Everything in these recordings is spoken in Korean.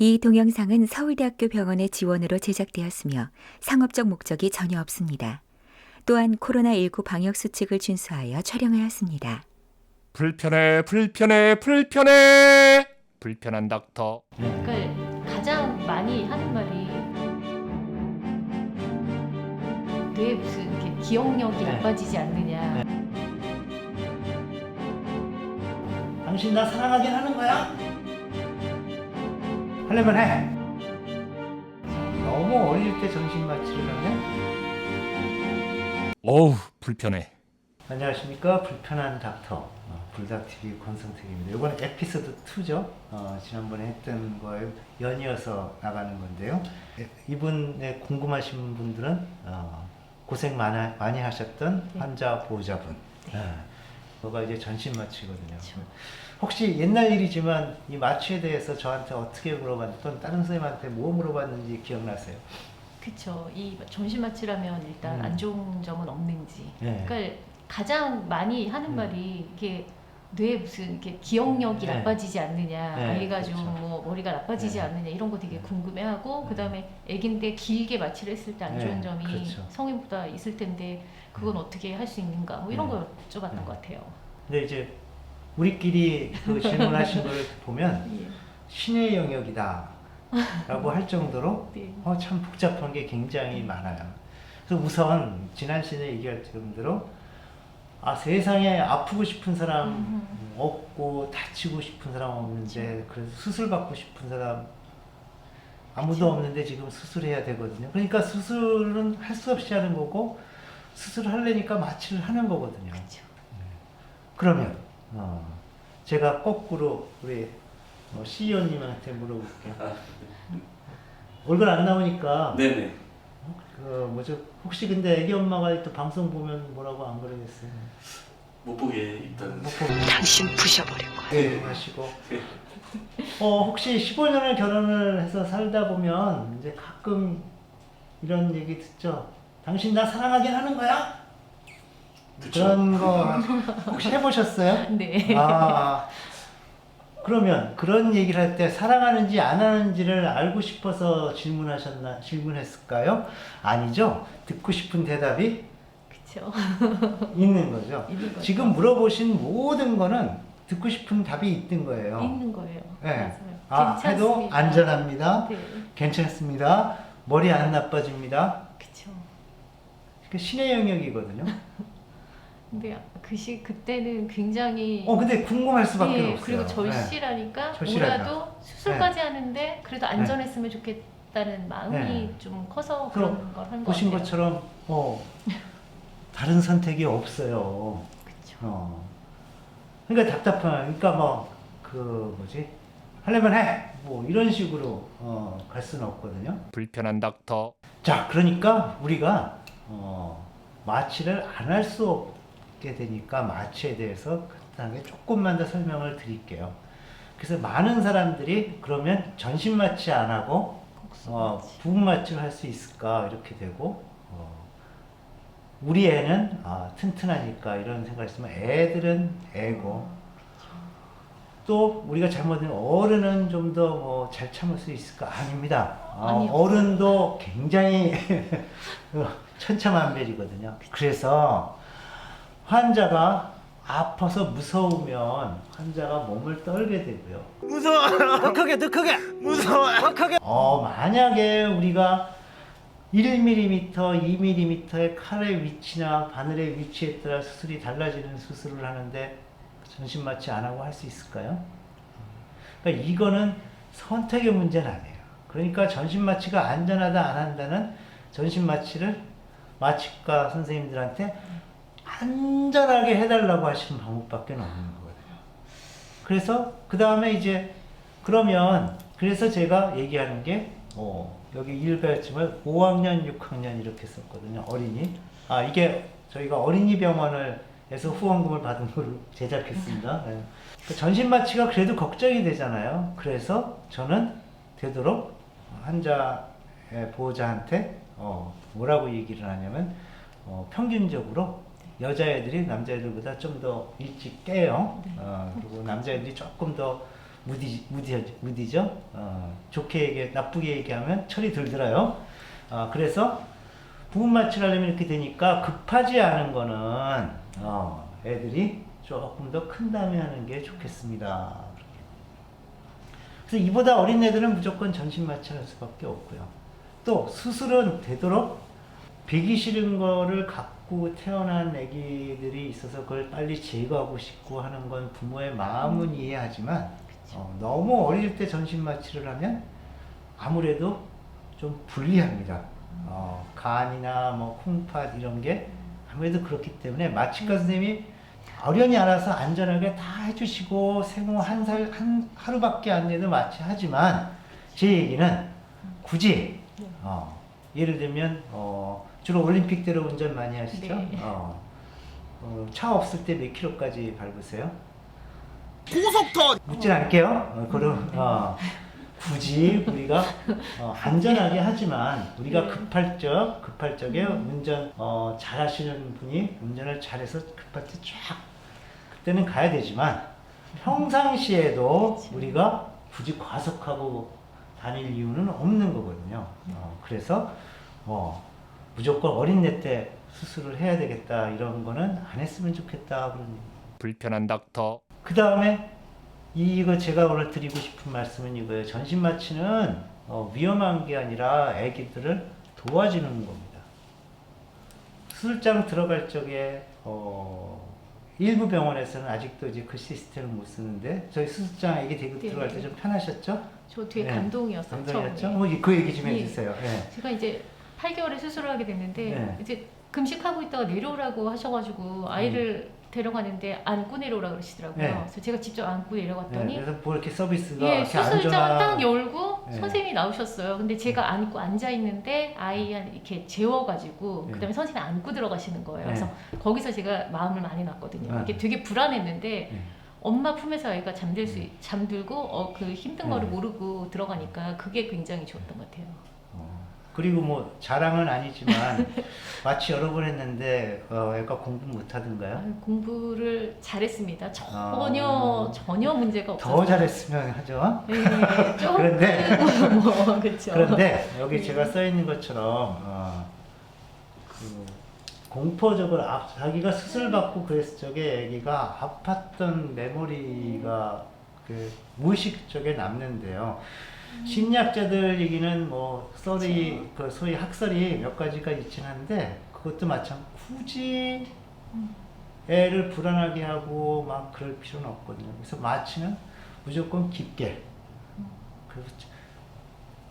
이 동영상은 서울대학교 병원의 지원으로 제작되었으며 상업적 목적이 전혀 없습니다. 또한 코로나19 방역 수칙을 준수하여 촬영하였습니다. 불편해 불편해 불편해 불편한 닥터 그러니까 가장 많이 하는 말이 뇌 무슨 이렇게 기억력이 네. 나빠지지 않느냐. 당신 나 사랑하긴 하는 거야? 하려면 해. 너무 어릴 때 정신 마취를 하면 어우 불편해 안녕하십니까 불편한 닥터 어, 불닭TV 권성택입니다. 이번 에피소드 2죠. 어, 지난번에 했던 거에 연이어서 나가는 건데요. 에, 이분의 궁금하신 분들은 어, 고생 많아, 많이 하셨던 네. 환자 보호자분. 네. 그거가 이제 전신 마취거든요. 그렇죠. 혹시 옛날 일이지만 이 마취에 대해서 저한테 어떻게 물어봤는지 또는 다른 선생님한테 뭐 물어봤는지 기억나세요? 그렇죠. 이 전신 마취라면 일단 음. 안 좋은 점은 없는지. 네. 그러니까 가장 많이 하는 음. 말이 이게 뇌 무슨 이렇게 기억력이 네. 나빠지지 않느냐, 네, 아이가 좀 그렇죠. 뭐 머리가 나빠지지 네. 않느냐 이런 거 되게 네. 궁금해하고 네. 그다음에 아기인데 길게 마취를 했을 때안 네, 좋은 점이 그렇죠. 성인보다 있을 텐데 그건 네. 어떻게 할 수 있는가 뭐 이런 네. 걸 여쭤봤던 네. 것 같아요. 근데 이제 우리끼리 그 질문하신 걸 보면 예. 신의 영역이다 라고 할 정도로 네. 어, 참 복잡한 게 굉장히 많아요. 그래서 우선 지난 시간에 얘기할 정도로 아 세상에 아프고 싶은 사람 음. 없고 다치고 싶은 사람 없는데 그래서 수술 받고 싶은 사람 아무도 그쵸. 없는데 지금 수술해야 되거든요. 그러니까 수술은 할 수 없이 하는 거고 수술을 하려니까 마취를 하는 거거든요. 그렇죠. 그러면 어, 제가 거꾸로 우리 어, CEO님한테 물어볼게요. 얼굴 안 나오니까 네네. 그 뭐죠? 혹시 근데 애기 엄마가 또 방송 보면 뭐라고 안 그러겠어요? 못 보게 일단 못 보고 당신 부셔버릴 거야. 네, 하시고 어 혹시 15년을 결혼을 해서 살다 보면 이제 가끔 이런 얘기 듣죠. 당신 나 사랑하긴 하는 거야? 그쵸. 그런 거 혹시 해보셨어요? 네. 아 그러면 그런 얘기를 할 때 사랑하는지 안 하는지를 알고 싶어서 질문하셨나 질문했을까요? 아니죠. 듣고 싶은 대답이 그렇죠. 있는 거죠. 있는 거죠. 지금 물어보신 모든 거는 듣고 싶은 답이 있던 거예요. 있는 거예요. 네. 맞아요. 아, 해도 괜찮습니다. 안전합니다. 네. 괜찮습니다. 머리 안 나빠집니다. 그렇죠. 그 신의 영역이거든요. 근데 그 시 그때는 굉장히 어 근데 궁금할 수밖에 예, 없어요. 그리고 네. 절실하니까 절실하죠. 뭐라도 수술까지 하는데 그래도 안전했으면 좋겠다는 마음이 네. 좀 커서 그런 걸한것 보신 같아요. 것처럼 어 다른 선택이 없어요. 그렇죠. 어. 그러니까 답답한, 그러니까 뭐, 그, 뭐지? 하려면 해! 뭐, 이런 식으로, 어, 갈 수는 없거든요. 불편한 닥터 자, 그러니까 우리가, 어, 마취를 안 할 수 없게 되니까 마취에 대해서 간단하게 조금만 더 설명을 드릴게요. 그래서 많은 사람들이 그러면 전신 마취 안 하고, 어, 부분 마취를 할 수 있을까? 이렇게 되고, 어, 우리 애는 아, 튼튼하니까 이런 생각을 했으면 애들은 애고, 또 우리가 잘못하면 어른은 좀 더 뭐 잘 참을 수 있을까? 아닙니다. 아, 아니요. 어른도 굉장히 천차만별이거든요. 그래서 환자가 아파서 무서우면 환자가 몸을 떨게 되고요. 무서워. 더 크게, 더 크게. 무서워. 더 크게. 어, 만약에 우리가 1mm, 2mm의 칼의 위치나 바늘의 위치에 따라 수술이 달라지는 수술을 하는데 전신 마취 안 하고 할 수 있을까요? 그러니까 이거는 선택의 문제는 아니에요. 그러니까 전신 마취가 안전하다 안 한다는 전신 마취를 마취과 선생님들한테 안전하게 해달라고 하시는 방법밖에 없는 거거든요. 그래서 그 다음에 이제 그러면 그래서 제가 얘기하는 게 어, 여기 일가였지만 5학년, 6학년 이렇게 썼거든요. 어린이. 아 이게 저희가 어린이 병원을 에서 후원금을 받은 걸 제작했습니다. 네. 그 전신 마취가 그래도 걱정이 되잖아요. 그래서 저는 되도록 환자의 보호자한테 어, 뭐라고 얘기를 하냐면 어, 평균적으로 여자애들이 남자애들보다 좀 더 일찍 깨요. 어, 그리고 남자애들이 조금 더 무디 무디 무디죠. 어, 좋게 얘기 나쁘게 얘기하면 철이 들더라요. 어, 그래서 부분 마취를 하려면 이렇게 되니까 급하지 않은 거는 어, 애들이 조금 더 큰 다음에 하는 게 좋겠습니다. 그래서 이보다 어린 애들은 무조건 전신 마취할 수밖에 없고요. 또 수술은 되도록 배기 싫은 거를 갖고 태어난 아기들이 있어서 그걸 빨리 제거하고 싶고 하는 건 부모의 마음은 이해하지만 어, 너무 어릴 때 전신 마취를 하면 아무래도 좀 불리합니다. 어, 간이나 뭐 콩팥 이런 게 아무래도 그렇기 때문에 마취과 선생님이 어련히 알아서 안전하게 다 해주시고 생후 한 살 한 하루밖에 안 돼도 마취하지만 제 얘기는 굳이 어, 예를 들면 어, 주로 올림픽 때로 운전 많이 하시죠? 네. 어, 어, 차 없을 때 몇 킬로까지 밟으세요? 고속턴 묻진 않을게요. 어, 그럼 어, 굳이 우리가 어, 안전하게 하지만 우리가 네. 급할 적 급할 적에 운전 어, 잘하시는 분이 운전을 잘해서 급할 때 쫙 그때는 가야 되지만 평상시에도 그렇죠. 우리가 굳이 과속하고 다닐 이유는 없는 거거든요. 어, 그래서 어, 무조건 어린애 때 수술을 해야 되겠다 이런 거는 안 했으면 좋겠다 그런. 불편한 닥터 그 다음에 이거 제가 오늘 드리고 싶은 말씀은 이거예요. 전신 마취는 어, 위험한 게 아니라 아기들을 도와주는 겁니다. 수술장 들어갈 적에 어, 일부 병원에서는 아직도 이제 그 시스템을 못 쓰는데 저희 수술장 아기 대고 네. 들어갈 때 좀 편하셨죠? 저 되게 네. 감동이었어요. 감동이었죠? 처음에. 뭐, 그 얘기 좀 예. 해주세요. 예. 제가 이제 8개월에 수술을 하게 됐는데 네. 이제 금식하고 있다가 내려오라고 하셔가지고 아이를 음. 데려가는데 안고 내려오라 그러시더라고요. 네. 그래서 제가 직접 안고 네, 내려갔더니 그래서 뭐 이렇게 서비스가 예, 이렇게 수술장 안전한- 딱 열고 네. 선생님이 나오셨어요. 근데 제가 안고 앉아 있는데 아이 한 이렇게 재워가지고 네. 그다음에 선생님이 안고 들어가시는 거예요. 네. 그래서 거기서 제가 마음을 많이 놨거든요. 네. 이게 되게 불안했는데 네. 엄마 품에서 아이가 잠들 수 잠들고 어, 그 힘든 네. 거를 모르고 들어가니까 그게 굉장히 좋았던 것 같아요. 어, 그리고 뭐 자랑은 아니지만 마취 여러 번 했는데 어, 애가 공부 못 하던가요? 아유, 공부를 잘했습니다. 전혀 아. 전혀 문제가 없었어요. 더 잘했으면 하죠. 네, 조금 그런데 뭐 그렇죠. 그런데 여기 네. 제가 써 있는 것처럼 어, 그 공포적으로 아, 자기가 수술 받고 그랬을 적에 아기가 아팠던 메모리가 그 무의식 쪽에 남는데요. 심리학자들 얘기는 뭐 썰이 그 소위 학설이 몇 가지가 있긴 한데 그것도 마찬 굳이 애를 불안하게 하고 막 그럴 필요는 없거든요. 그래서 마취는 무조건 깊게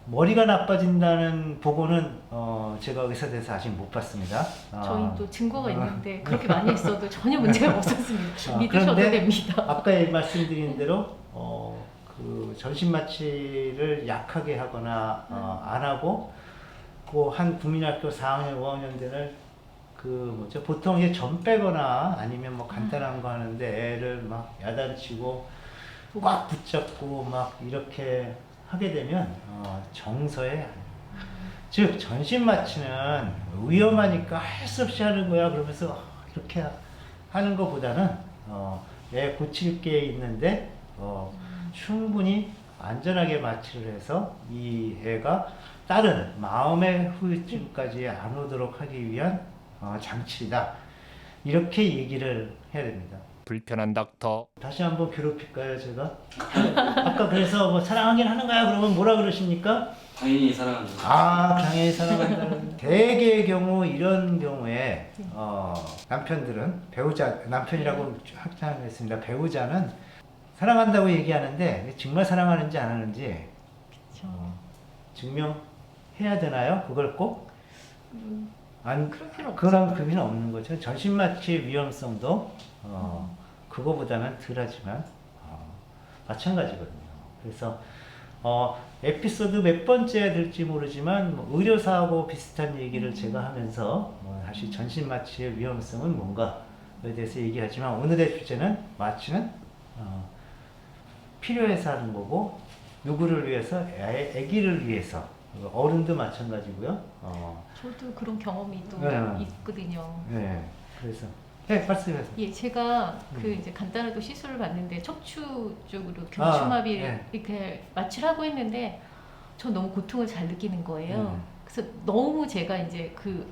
머리가 나빠진다는 보고는 어, 제가 의사 돼서 아직 못 봤습니다. 어, 저희 또 증거가 있는데 그렇게 많이 했어도 전혀 문제가 없었습니다. 아, 믿으셔도 그런데 됩니다. 아까 말씀드린 대로 어, 그 전신 마취를 약하게 하거나 어, 안 하고 그한 국민학교 4학년, 5학년 되는 그 뭐죠 보통 이게 점 빼거나 아니면 뭐 간단한 거 하는데 애를 막 야단치고 꽉 붙잡고 막 이렇게 하게 되면 어, 정서에 즉 전신 마취는 위험하니까 할 수 없이 하는 거야. 그러면서 이렇게 하는 것보다는 어, 애 고칠 게 있는데 어, 충분히 안전하게 마취를 해서 이 애가 다른 마음의 후유증까지 안 오도록 하기 위한 어, 장치이다. 이렇게 얘기를 해야 됩니다. 불편한 닥터 다시 한번 괴롭힐까요, 제가? 아까 그래서 뭐 사랑하긴 하는 거야 그러면 뭐라 그러십니까? 당연히 사랑합니다. 아, 당연히 사랑한다는. 대개의 경우 이런 경우에 어, 남편들은 배우자 남편이라고 확장했습니다. 배우자는 사랑한다고 얘기하는데 정말 사랑하는지 안 하는지. 어, 증명해야 되나요? 그걸 꼭? 안 그럴 필요 그런 의미는 없는 거죠. 전신 마취의 위험성도 어, 그거보다는 덜하지만 어, 마찬가지거든요. 그래서 어, 에피소드 몇 번째 될지 모르지만 뭐 의료사하고 비슷한 얘기를 제가 하면서 뭐 다시 전신 마취의 위험성은 뭔가에 대해서 얘기하지만 오늘의 주제는 마취는 어, 필요해서 하는 거고 누구를 위해서 애, 아기를 위해서 어른도 마찬가지고요. 어, 저도 그런 경험이 또 네. 있거든요. 네, 그래서 네, 말씀하세요. 예, 제가 그 음. 이제 간단한 또 시술을 받는데 척추 쪽으로 아, 경추마비 예. 이렇게 마취를 하고 했는데 저 너무 고통을 잘 느끼는 거예요. 음. 그래서 너무 제가 이제 그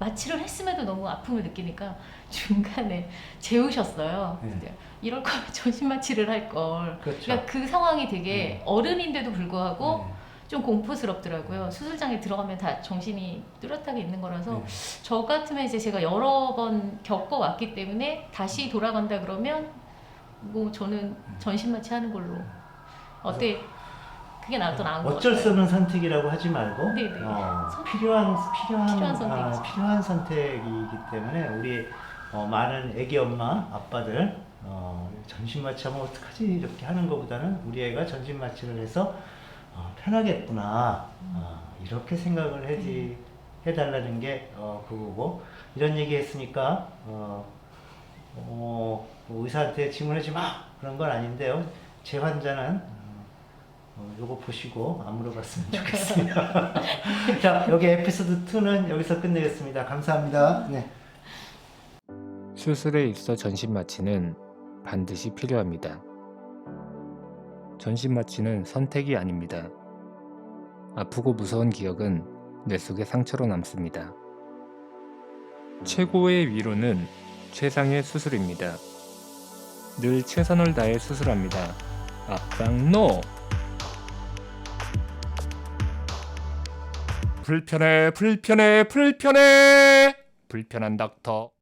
마취를 했음에도 너무 아픔을 느끼니까 중간에 재우셨어요. 예. 근데 이럴 거면 전신 마취를 할 걸. 그렇죠. 그러니까 그 상황이 되게 어른인데도 불구하고 네. 좀 공포스럽더라고요. 수술장에 들어가면 다 정신이 뚜렷하게 있는 거라서 네. 저 같으면 이제 제가 여러 번 겪어왔기 때문에 다시 돌아간다 그러면 뭐 저는 전신 마취 하는 걸로 어때? 그게 나도 나은 것 어쩔 같아요. 수 없는 선택이라고 하지 말고 네네. 어, 선- 필요한 필요한 필요한 선택이죠. 아, 필요한 선택이기 때문에 우리 어, 많은 애기 엄마 아빠들 어, 전신 마취하면 어떡하지 이렇게 하는 것보다는 우리 애가 전신 마취를 해서 어, 편하겠구나 어, 이렇게 생각을 해지 해달라는 게 어, 그거고 이런 얘기 했으니까 어, 어, 뭐 의사한테 질문하지 마 그런 건 아닌데요 제 환자는 어, 요거 보시고 안 물어봤으면 좋겠습니다. 자, 여기 에피소드 2는 여기서 끝내겠습니다. 감사합니다. 네. 수술에 있어 전신 마취는 반드시 필요합니다. 전신 마취는 선택이 아닙니다. 아프고 무서운 기억은 뇌 속에 상처로 남습니다. 최고의 위로는 최상의 수술입니다. 늘 최선을 다해 수술합니다. 앞장 노! 불편해, 불편해, 불편해! 불편한 닥터.